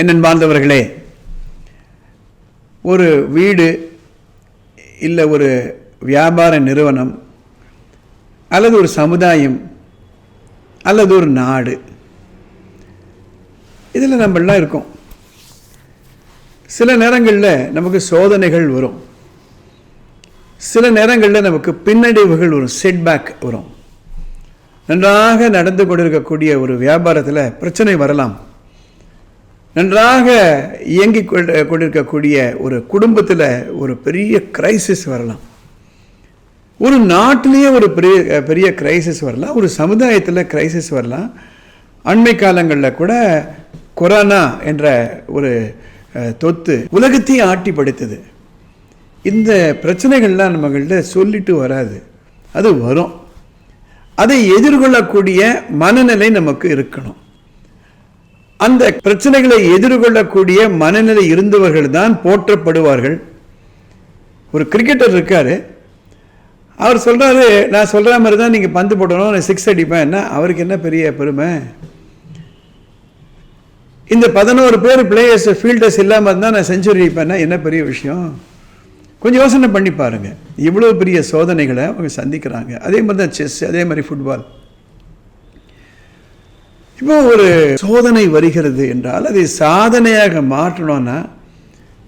என்னன்பார்ந்தவர்களே ஒரு வீடு இல்லை ஒரு வியாபார நிறுவனம் அல்லது ஒரு சமுதாயம் அல்லது ஒரு நாடு இதில் நம்மளாம் இருக்கோம். சில நேரங்களில் நமக்கு சோதனைகள் வரும். சில நேரங்களில் நமக்கு பின்னடைவுகள் வரும் செட்பேக் வரும். நன்றாக நடந்து கொண்டிருக்கக்கூடிய ஒரு வியாபாரத்தில் பிரச்சனை வரலாம். நன்றாக இயங்கி கொண்டு- கொண்டிருக்கக்கூடிய ஒரு குடும்பத்தில் ஒரு பெரிய கிரைசிஸ் வரலாம். ஒரு நாட்டிலேயே ஒரு பெரிய பெரிய கிரைசிஸ் வரலாம். ஒரு சமுதாயத்தில் கிரைசிஸ் வரலாம். அண்மை காலங்களில் கூட கொரோனா என்ற ஒரு தொத்து உலகத்தையும் ஆட்டி படைத்தது இந்த பிரச்சனைகள்லாம் நம்மகிட்ட சொல்லிட்டு வராது. அது வரும். அதை எதிர்கொள்ளக்கூடிய மனநிலை நமக்கு இருக்கணும். அந்த பிரச்சனைகளை எதிர்கொள்ளக்கூடிய மனநிலை இருந்தவர்கள் தான் போற்றப்படுவார்கள். ஒரு கிரிக்கெட்டர் இருக்கார். அவர் சொல்கிறாரு நான் சொல்கிற மாதிரி தான் நீங்கள் பந்து போடணும். நான் சிக்ஸ் அடிப்பேன். என்ன? அவருக்கு என்ன பெரிய பெருமை? இந்த பதினோரு பேர் பிளேயர்ஸ் ஃபீல்டர்ஸ் இல்லாமல் இருந்தால் நான் செஞ்சுரி அடிப்பேன்னா என்ன? பெரிய விஷயம்? கொஞ்சம் யோசனை பண்ணி பாருங்கள் இவ்வளோ பெரிய சோதனைகளை அவங்க சந்திக்கிறாங்க. அதே மாதிரி தான் செஸ் அதே மாதிரி ஃபுட்பால் இப்போ ஒரு சோதனை வருகிறது என்றால் அதை சாதனையாக மாற்றணும்னா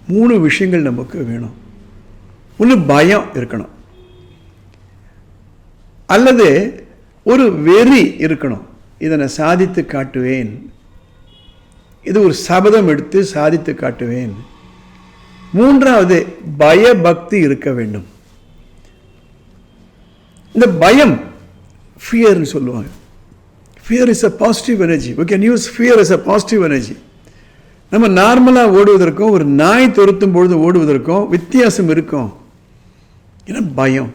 மூணு விஷயங்கள் நமக்கு வேணும். ஒன்று பயம் இருக்கணும். அல்லது ஒரு வெறி இருக்கணும். இதை நான் சாதித்து காட்டுவேன். இது ஒரு சபதம் எடுத்து சாதித்து காட்டுவேன். மூன்றாவது பயபக்தி இருக்க வேண்டும். இந்த பயம் ஃபியர்னு சொல்லுவாங்க. Fear is a positive energy we can use fear is a positive energy நம்ம நார்மலாக ஓடுவதற்கும் ஒரு நாய் துரத்தும் பொழுது ஓடுவதற்கும் வித்தியாசம் இருக்கும். ஏன்னா பயம்.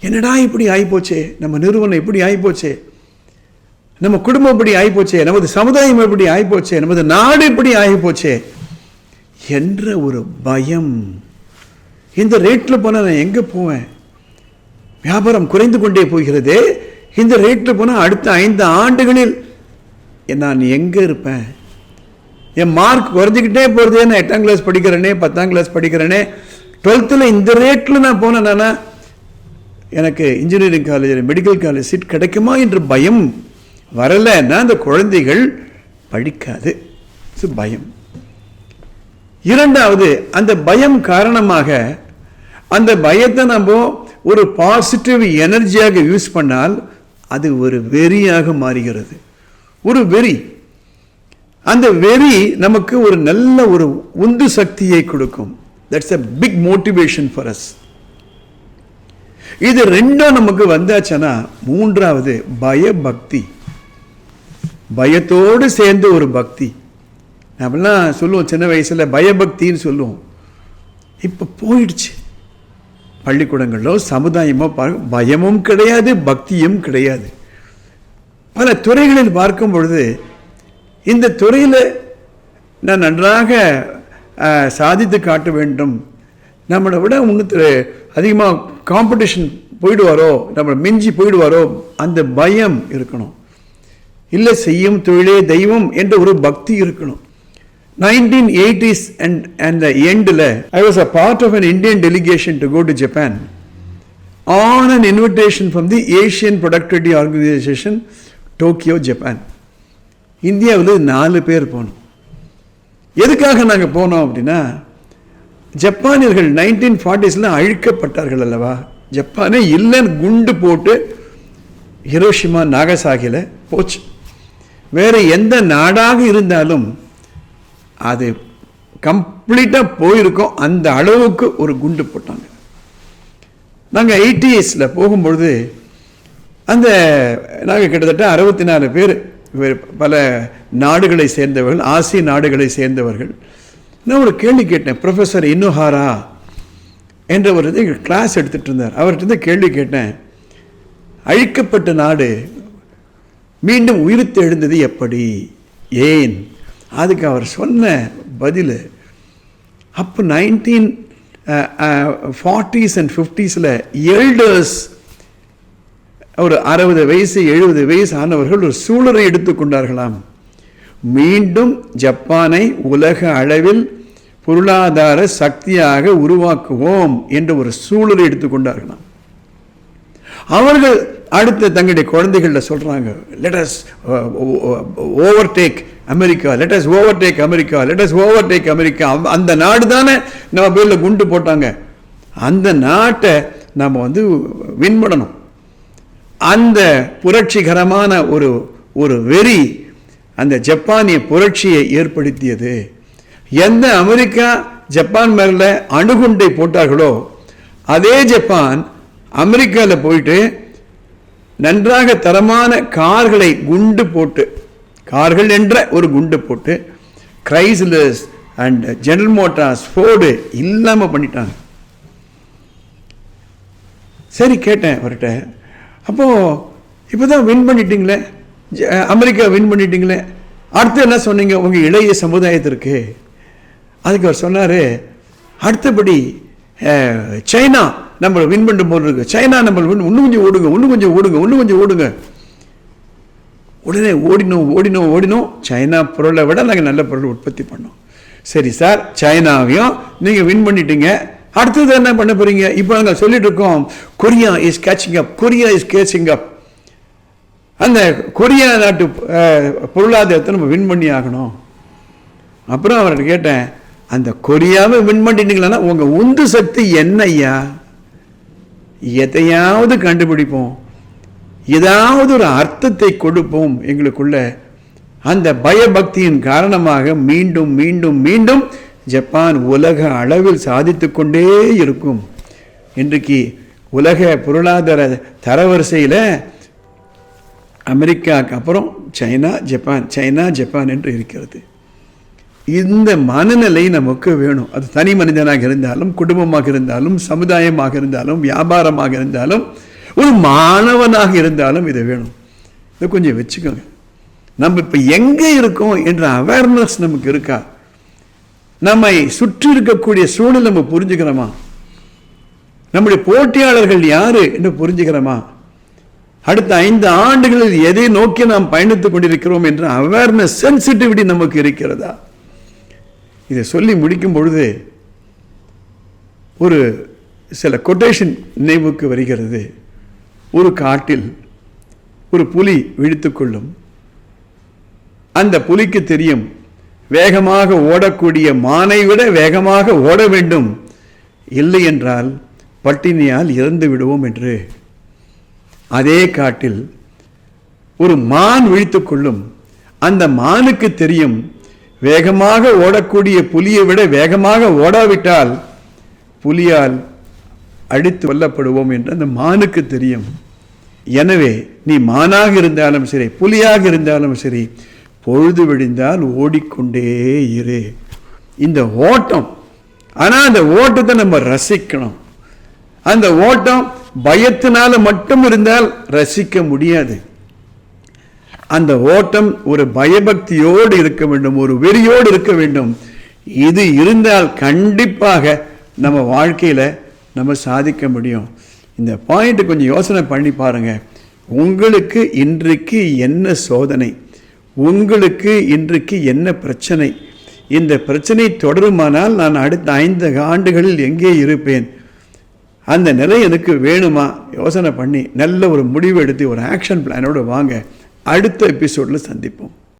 என்னடா இப்படி ஆகிப்போச்சே நம்ம நிறுவனம் இப்படி ஆகிப்போச்சே நம்ம குடும்பம் இப்படி ஆகிப்போச்சே நமது சமுதாயம் இப்படி ஆகிப்போச்சே நமது நாடு இப்படி ஆகிப்போச்சே என்ற ஒரு பயம். இந்த ரேட்டில் போனால் நான் எங்கே போவேன்? வியாபாரம் குறைந்து கொண்டே போகிறதே இந்த ரேட்டில் போனால் அடுத்த ஐந்து ஆண்டுகளில் நான் எங்கே இருப்பேன்? என் மார்க் குறைஞ்சிக்கிட்டே போகிறது நான் எட்டாம் கிளாஸ் படிக்கிறேனே பத்தாம் கிளாஸ் படிக்கிறேனே? டுவெல்த்தில் இந்த ரேட்டில் நான் போனேன்னா எனக்கு engineering college medical college seat கிடைக்குமா என்ற பயம். வரலைன்னா அந்த குழந்தைகள் படிக்காது. இது பயம். இரண்டாவது அந்த பயம் காரணமாக அந்த பயத்தை நம்ம ஒரு பாசிட்டிவ் எனர்ஜியாக யூஸ் பண்ணால் அது ஒரு வெறியாக மாறுகிறது. ஒரு வெறி. அந்த வெறி நமக்கு ஒரு நல்ல ஒரு உந்து சக்தியை கொடுக்கும். That's a big motivation for us இது ரெண்டும் நமக்கு வந்தாச்சுன்னா மூன்றாவது பயபக்தி. பயத்தோடு சேர்ந்து ஒரு பக்தி. நம்மளாம் சொல்லுவோம் சின்ன வயசுல பயபக்தின்னு சொல்லுவோம். இப்போ போயிடுச்சு. பள்ளிக்கூடங்களோ சமுதாயமோ பார்க்க பயமும் கிடையாது பக்தியும் கிடையாது. பல துறைகளில் பார்க்கும் பொழுது இந்த துறையில் நான் நன்றாக சாதித்து காட்ட வேண்டும். நம்மளை விட இன்னும் அதிகமாக காம்படிஷன் போயிடுவாரோ நம்மளை மிஞ்சி போயிடுவாரோ அந்த பயம் இருக்கணும். இல்லை செய்யும் தொழிலே தெய்வம் என்ற ஒரு பக்தி இருக்கணும். நைன்டீன் எயிட்டிஸ் அண்ட் அண்ட் எண்டில் I was a part of an Indian delegation to go to Japan on an invitation from the Asian productivity organisation Tokyo Japan இந்தியாவில் நாலு பேர் போனோம். எதுக்காக நாங்கள் போனோம் அப்படின்னா ஜப்பானியர்கள் நைன்டீன் ஃபார்ட்டிஸில் அழிக்கப்பட்டார்கள் அல்லவா? ஜப்பானே இல்லைன்னு குண்டு போட்டு ஹிரோஷிமா நாகசாகியில் போச்சு. வேறு எந்த நாடாக இருந்தாலும் அது கம்ப்ளீட்டாக போயிருக்கோம். அந்த அளவுக்கு ஒரு குண்டு போட்டாங்க. நாங்கள் எயிட்டிஎஸில் போகும்பொழுது அந்த நாங்கள் கிட்டத்தட்ட அறுபத்தி நாலு பேர் பல நாடுகளை சேர்ந்தவர்கள் ஆசிய நாடுகளை சேர்ந்தவர்கள். நான் ஒரு கேள்வி கேட்டேன் ப்ரொஃபஸர் இன்னுஹாரா என்றவர் வந்து எங்கள் கிளாஸ் எடுத்துகிட்டு இருந்தார். அவர்கிட்ட இருந்து கேள்வி கேட்டேன் அழிக்கப்பட்ட நாடு மீண்டும் உயிர்த்து எழுந்தது எப்படி? ஏன்? அதுக்கு அவர் சொன்ன பதில் அப்போ நைன்டீன் ஃபார்ட்டிஸ் அண்ட் ஃபிஃப்டிஸில் எல்டர்ஸ் ஒரு அறுபது வயசு எழுபது வயசு ஆனவர்கள் ஒரு சூழலை எடுத்துக்கொண்டார்களாம் மீண்டும் ஜப்பானை உலக அளவில் பொருளாதார சக்தியாக உருவாக்குவோம் என்ற ஒரு சூழலை எடுத்துக்கொண்டார்களாம் அவர்கள் அடுத்து தங்களுடைய குழந்தைகளில் சொல்கிறாங்க let's overtake uh, America let's overtake America let's overtake America. அந்த நாடு தானே நம்ம பேரில் குண்டு போட்டாங்க. அந்த நாட்டை நம்ம வந்து வின் பண்ணணும். அந்த புரட்சிகரமான ஒரு ஒரு வெறி அந்த ஜப்பானிய புரட்சியை ஏற்படுத்தியது. எந்த அமெரிக்கா ஜப்பான் மேல அணுகுண்டை போட்டார்களோ அதே ஜப்பான் அமெரிக்காவில் போயிட்டு நன்றாக தரமான கார்களை குண்டு போட்டு கார்கள் என்ற ஒரு குண்டு போட்டு Chrysler and General Motors Ford இல்லாமல் பண்ணிட்டாங்க. சரி கேட்டேன் அவர்கிட்ட. அப்போது இப்போ தான் வின் பண்ணிட்டீங்களே அமெரிக்கா வின் பண்ணிட்டீங்களே? அடுத்து என்ன சொன்னீங்க? உங்கள் இளைய சமுதாயத்திற்கு. அதுக்கு அவர் சொன்னார் அடுத்தபடி சைனா நம்மளை வின் பண்ணும் போது இருக்கு. சைனா நம்மளை வின் இன்னும் கொஞ்சம் ஓடுங்க இன்னும் கொஞ்சம் ஓடுங்க இன்னும் கொஞ்சம் ஓடுங்க. உடனே ஓடினோம் ஓடினோம் ஓடினோம். சைனா பொருளை விட நாங்கள் நல்ல பொருள் உற்பத்தி பண்ணோம். சரி சார் சைனாவையும் நீங்கள் வின் பண்ணிட்டீங்க. அடுத்தது என்ன பண்ண போறீங்க? இப்போ நாங்கள் சொல்லிட்டு இருக்கோம் Korea is catching up Korea is catching up அந்த கொரியா நாட்டு பொருளாதாரத்தை நம்ம வின் பண்ணி ஆகணும். அப்புறம் அவர்கிட்ட கேட்டேன் அந்த கொரியாவை வின் பண்ணிட்டீங்களா உங்கள் உந்து சக்தி என்ன ஐயா எதையாவது கண்டுபிடிப்போம். ஏதாவது ஒரு அர்த்தத்தை கொடுப்போம் எங்களுக்குள்ள. அந்த பயபக்தியின் காரணமாக மீண்டும் மீண்டும் மீண்டும் ஜப்பான் உலக அளவில் சாதித்து கொண்டே இருக்கும். இன்றைக்கு உலக பொருளாதார தரவரிசையில் அமெரிக்காவுக்கு அப்புறம் சைனா ஜப்பான் சைனா ஜப்பான் என்று இருக்கிறது. இந்த மனநிலை நமக்கு வேணும். அது தனி மனிதனாக இருந்தாலும் குடும்பமாக இருந்தாலும் சமுதாயமாக இருந்தாலும் வியாபாரமாக இருந்தாலும் ஒரு மாணவனாக இருந்தாலும் இது வேணும். இதை கொஞ்சம் வச்சுக்கோங்க. நம்ம இப்போ எங்கே இருக்கோம் என்ற அவேர்னஸ் நமக்கு இருக்கா? நம்மை சுற்றி இருக்கக்கூடிய சூழல் நம்ம புரிஞ்சுக்கிறோமா? நம்முடைய போட்டியாளர்கள் யாரு என்று புரிஞ்சுக்கிறோமா? அடுத்த ஐந்து ஆண்டுகளில் எதை நோக்கி நாம் பயணித்துக் கொண்டிருக்கிறோம் என்ற அவேர்னஸ் சென்சிட்டிவிட்டி நமக்கு இருக்கிறதா? இதை சொல்லி முடிக்கும் பொழுது ஒரு சில கொட்டேஷன் நினைவுக்கு வருகிறது. ஒரு காட்டில் ஒரு புலி விழித்துக்கொள்ளும். அந்த புலிக்கு தெரியும் வேகமாக ஓடக்கூடிய மானை விட வேகமாக ஓட வேண்டும். இல்லை என்றால் பட்டினியால் இறந்து விடுவோம் என்று. அதே காட்டில் ஒரு மான் விழித்துக்கொள்ளும். அந்த மானுக்கு தெரியும் வேகமாக ஓடக்கூடிய புலியை விட வேகமாக ஓடாவிட்டால் புலியால் அடித்து கொல்லப்படுவோம் என்று அந்த மானுக்கு தெரியும். எனவே நீ மானாக இருந்தாலும் சரி புலியாக இருந்தாலும் சரி பொழுது விடிந்தால் ஓடிக்கொண்டே இரு. இந்த ஓட்டம் ஆனால் அந்த ஓட்டத்தை நம்ம ரசிக்கணும். அந்த ஓட்டம் பயத்தினால மட்டும் இருந்தால் ரசிக்க முடியாது. அந்த ஓட்டம் ஒரு பயபக்தியோடு இருக்க வேண்டும் ஒரு வெறியோடு இருக்க வேண்டும். இது இருந்தால் கண்டிப்பாக நம்ம வாழ்க்கையில் நம்ம சாதிக்க முடியும். இந்த பாயிண்ட்டு கொஞ்சம் யோசனை பண்ணி பாருங்கள் உங்களுக்கு இன்றைக்கு என்ன சோதனை? உங்களுக்கு இன்றைக்கு என்ன பிரச்சனை? இந்த பிரச்சனை தொடருமானால் நான் அடுத்த ஐந்து ஆண்டுகளில் எங்கே இருப்பேன்? அந்த நிலை எனக்கு வேணுமா? யோசனை பண்ணி நல்ல ஒரு முடிவு எடுத்து ஒரு ஆக்ஷன் பிளானோடு வாங்க. அடுத்த எபிசோடில் சந்திப்போம்.